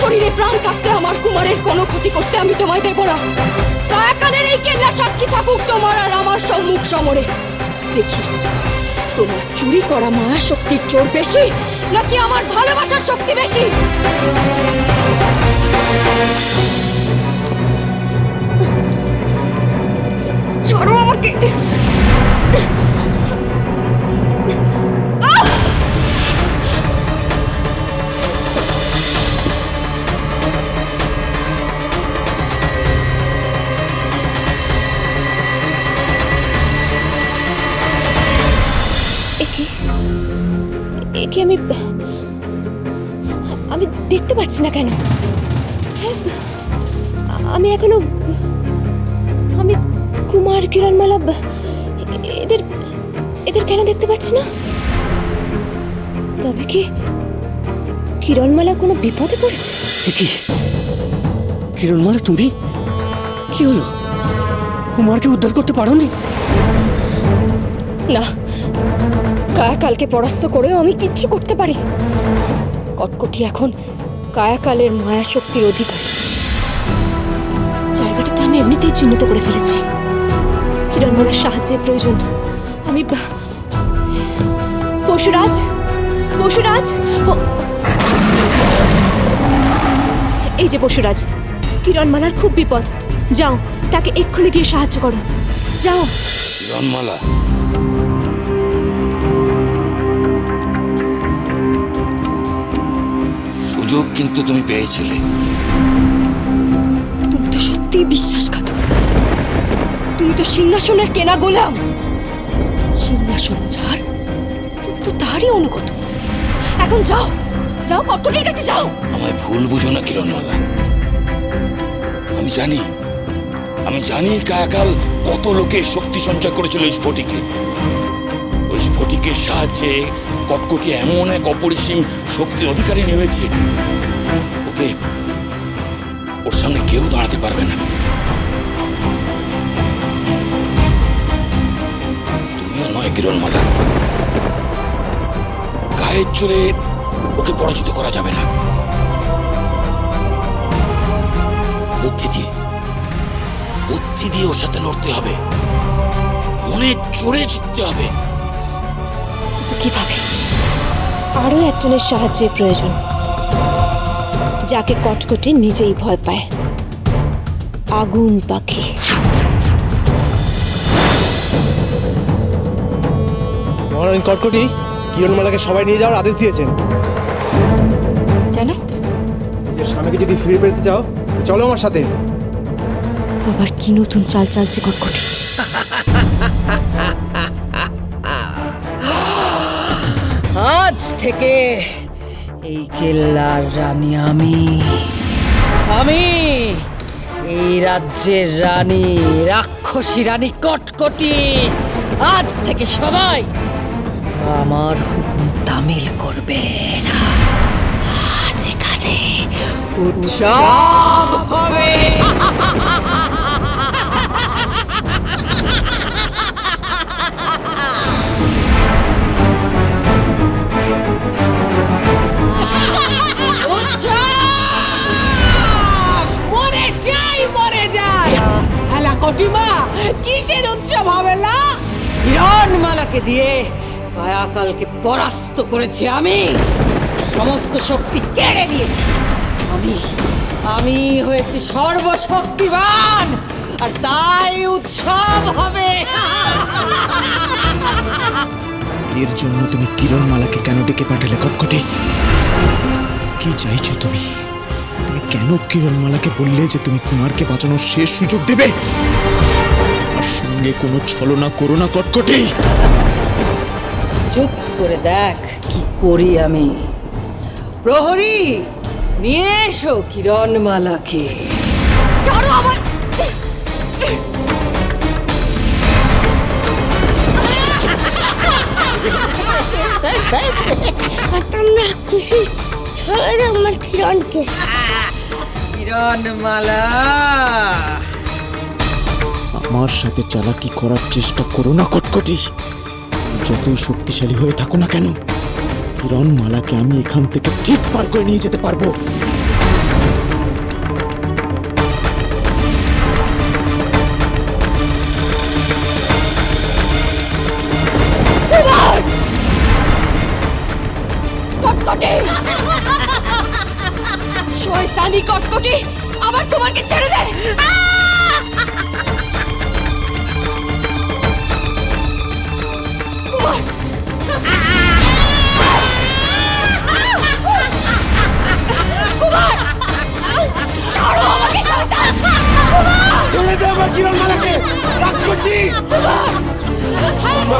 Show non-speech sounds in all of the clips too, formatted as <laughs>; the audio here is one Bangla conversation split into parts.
শরীরে প্রাণ থাকতে আমার কুমারের কোনো ক্ষতি করতে আমি তোমায় দেব না। দয়াকালের এই কেল্লা সাক্ষী থাকুক তোমার আর আমার সম্মুখ সমরে। দেখি, তোমার চুরি করা মায়া শক্তির জোর বেশি? নাকি আমার ভালোবাসার শক্তি বেশি? ছাড়ো আমাকে। আমি না কেন? আমি এখনও আমি কুমার কিরণমালা এদের এদের কেন দেখতে পাচ্ছি না? তবে কি কিরণমালা কোনো বিপদে পড়েছে? কি? কিরণমালা তুমি? কি হলো? কুমারকে উদ্ধার করতে পারোনি? না কায়াকালকে পরাস্ত করেও আমি কিচ্ছু করতে পারি কটকটি এখন কায়াকালের মায়া শক্তির অধিকারী। জায়গাটা তো আমি এমনিতেই চিহ্নিত করে ফেলেছি। কিরণমালার সাহায্যের প্রয়োজন। আমি পশুরাজ! পশুরাজ! এই যে পশুরাজ কিরণমালার খুব বিপদ। যাও, তাকে এক্ষুনি গিয়ে সাহায্য করো। যাও। রণমালা সুযোগ কিন্তু তুমি পেয়েছিলে। তুমি তো সত্যিই বিশ্বাসঘাতক। তুমি তো সিংহাসনের কেনা গোলাম। সিংহাসন যার তুমি তো তারই অনুগত। এখন যাও যাও কটকটির কাছে যাও। আমায় ভুল বুঝো না কিরণমালা। আমি জানি আমি জানি কায়াকাল কত লোকের শক্তি সঞ্চয় করেছিল ওই স্ফটিকে। স্ফটিকের সাহায্যে কটকটি এমন এক অপরিসীম শক্তির অধিকারিণী হয়েছে ওকে ওর সামনে কেউ দাঁড়াতে পারবে না। তুমিও নয় কিরণমালা গায়ের চড়ে ওকে পরাজিত করা যাবে না। বুদ্ধি দিয়ে বুদ্ধি দিয়ে ওর সাথে লড়তে হবে। মনে চড়ে জিততে হবে। কীভাবে আরও একজনের সাহায্যের প্রয়োজন। যাকে কটকটি নিজেই ভয় পায়। আগুন পাখি। মহারাজ কটকটি কিরণমালাকে সবাই নিয়ে যাওয়ার আদেশ দিয়েছেন। কেন? নিজের স্বামীকে যদি ফিরে পেতে চাও চলো আমার সাথে। আবার কি নতুন চাল চালছে কটকটি? থেকে এই কেল্লার রানী আমি। আমি এই রাজ্যের রানী, রাক্ষসী রানী কটকটি। আজ থেকে সবাই আমার হুকুম তামিল করবে আজ এখানে উৎসব হবে। কটিমা, কিসের উৎসব হবে না হিরণমালাকে দিয়ে কায়াকালকে পরাস্ত করেছি আমি। সমস্ত শক্তি কেড়ে নিয়েছি। আমি আমি হয়েছি সর্বশক্তিমান, আর তাই উৎসব হবে। এর জন্য তুমি কিরণমালাকে কেন ডেকে পাঠালে কটকটি কি চাইছো তুমি? তুমি কেন কিরণমালাকে বললে যে তুমি কুমারকে বাঁচানোর শেষ সুযোগ দেবে আর সঙ্গে কোনো ছলনা করো না কটকটি চুপ করে দেখ কি করি আমি প্রহরী নিয়ে এসো কিরণমালাকে ছাড়ো আমার খুশি আমার কিরণকে কিরণমালা আমার সাথে চালাকি করার চেষ্টা করো না কটকটি। যতই শক্তিশালী হয়ে থাকো না কেন কিরণ মালাকে আমি এখান থেকে ঠিক পার করে নিয়ে যেতে পারব। শয়তানি কটকটি আমার কুমারকে ছেড়ে দে। ছাড়ো দে আমার কিরণ মালাকে রাক্ষসী। ছেড়ে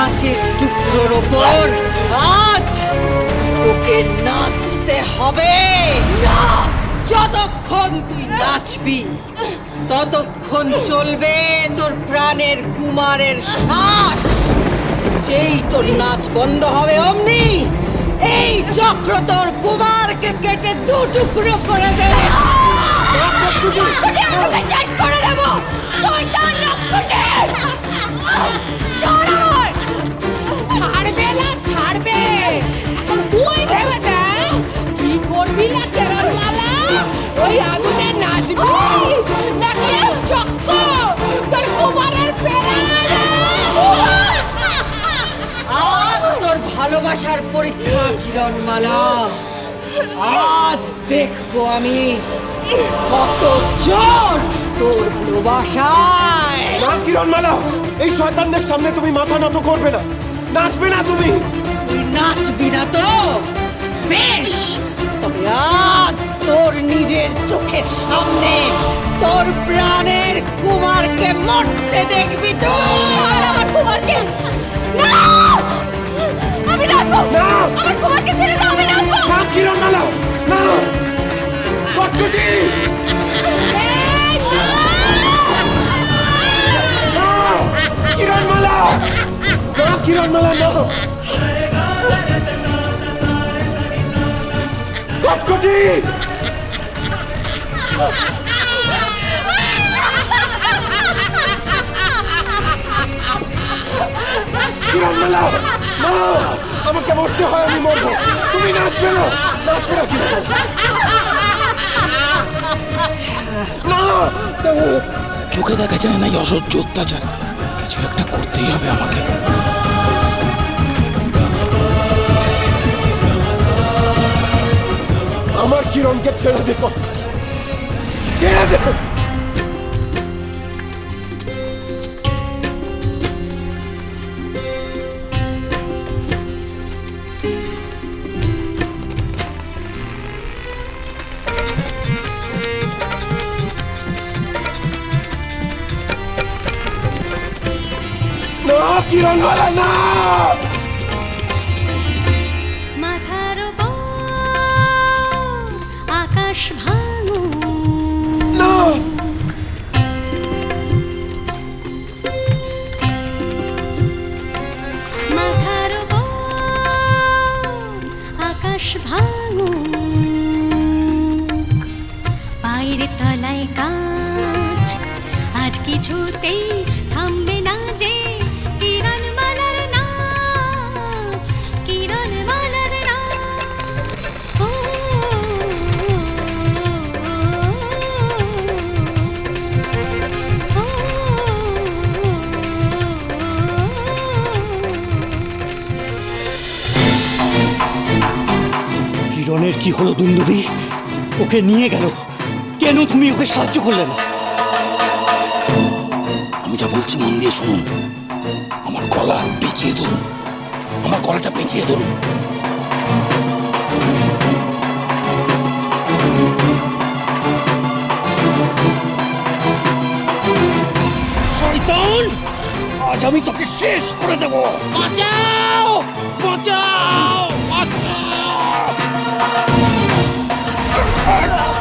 কাঁচের টুকরোর ওপর। আজ তোকে নাচতে হবে। না। যতক্ষণ তুই নাচবি ততক্ষণ চলবে তোর প্রাণের কুমারের শ্বাস। যেই তোর নাচ বন্ধ হবে অমনি এই চক্র তোর কুমারকে কেটে দু টুকরো করে দেবে করে দেবো। শয়তান <laughs> ভালোবাসার পরীক্ষা কিরণমালা? আজ দেখব আমি কত জোর তোর ভালোবাসায়। না কিরণ মালা এই শয়তানদের সামনে তুমি মাথা নত করবে না। নাচবে না তুমি। তুই নাচবি না তো। বেশ তবে আজ তোর নিজের চোখের সামনে তোর প্রাণের কুমারকে মরতে দেখবি তো। আর আমার কুমারকে না! আমি নাচবো! না। আমার কুমারকে ছেড়ে দাও আমি নাচবো! না কিরণ মালা না! কটকটি কিরণ মালা না কিরণ মালা না! কটকটি মরতে হয়, আমি মরবো। তুমি নাচবে না। নাচবে না কিরণ না! চোখে দেখা যায় না অসহ্য অত্যাচার। কিছু একটা করতেই হবে আমাকে। আমার কিরণকে ছেড়ে দে। ছেড়ে দে! না কিরণ মালা কি হলো দুন্দুবি? ওকে নিয়ে গেল। কেন তুমি ওকে সাহায্য করলে না? আমি যা বলছি মন দিয়ে শুনুন। আমার গলা পেঁচিয়ে ধরুন। আমার গলাটা পেঁচিয়ে ধরুন। আজ আমি তোকে শেষ করে দেবো। বাঁচাও! বাঁচাও! বাঁচাও চলো চলো